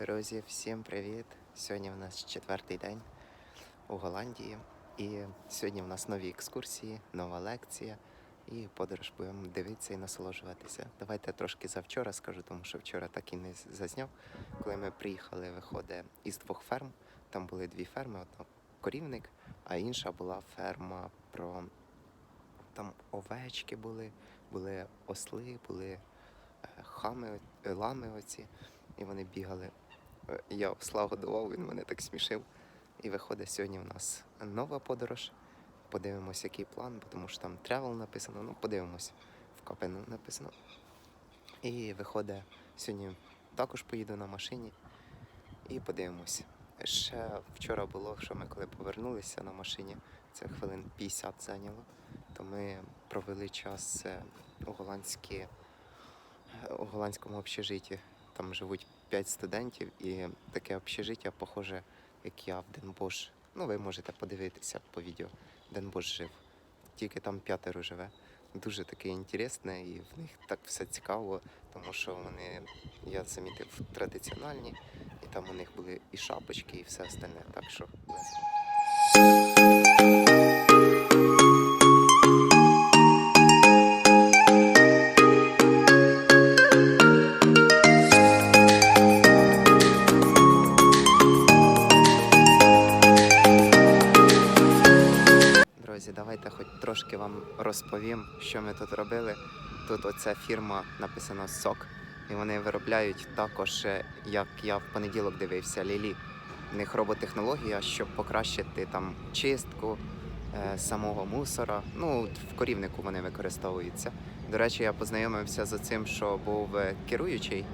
Друзі, всім привіт! Сьогодні в нас четвертий день у Голландії. І сьогодні в нас нові екскурсії, нова лекція. І подорож будемо дивитися і насолоджуватися. Давайте трошки за вчора скажу, тому що вчора так і не зазняв. Коли ми приїхали, виходить із двох ферм. Там були дві ферми: одна корівник, а інша була ферма про там овечки були, були осли, були е, хами, лами оці. І вони бігали. Я осла годував, він мене так смішив. І виходить сьогодні у нас нова подорож. Подивимось, який план, тому що там тревел написано. Ну, подивимось, в капену написано. І виходить, сьогодні також поїду на машині і подивимось. Ще вчора було, що ми коли повернулися на машині, це хвилин 50 зайняло, то ми провели час е, у е, у голландському общежитті. Там живуть 5 студентів, і таке общежиття похоже, як я в Денбош. Ну, ви можете подивитися по відео. Денбош жив. Тільки там п'ятеро живе. Дуже таке інтересне, і в них так все цікаво, тому що вони, я замітив, традиціональні, і там у них були і шапочки, і все остальне. Так що Друзі, давайте хоч трошки вам розповім, що ми тут робили. Тут оця фірма написано СОК, і вони виробляють також, е, як я в понеділок дивився, Лілі. В них роботехнологія, щоб покращити там чистку е, самого мусора. Ну, в корівнику вони використовуються. До речі, я познайомився з цим, що був е, керуючий,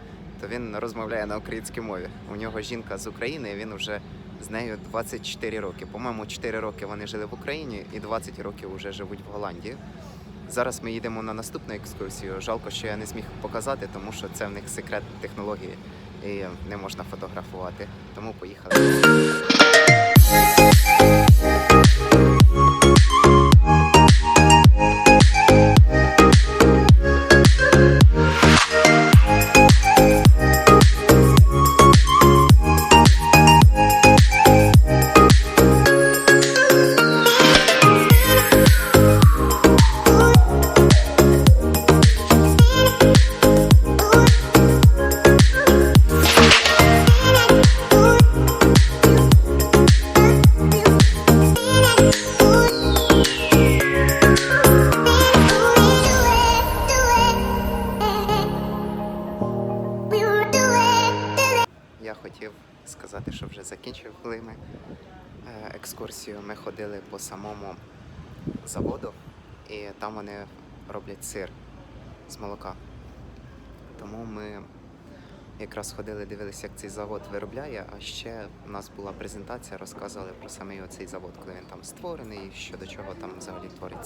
то він розмовляє на українській мові. У нього жінка з України, і він вже з нею 24 роки. По-моєму, 4 роки вони жили в Україні і 20 років вже живуть в Голландії. Зараз ми їдемо на наступну екскурсію. Жалко, що я не зміг показати, тому що це в них секрет технології і не можна фотографувати. Тому поїхали. Я хотів сказати, що вже закінчив коли ми е, екскурсію. Ми ходили по самому заводу, і там вони роблять сир з молока. Тому ми якраз ходили, дивилися, як цей завод виробляє. А ще у нас була презентація, розказували про саме цей завод, коли він там створений, і що до чого там взагалі твориться.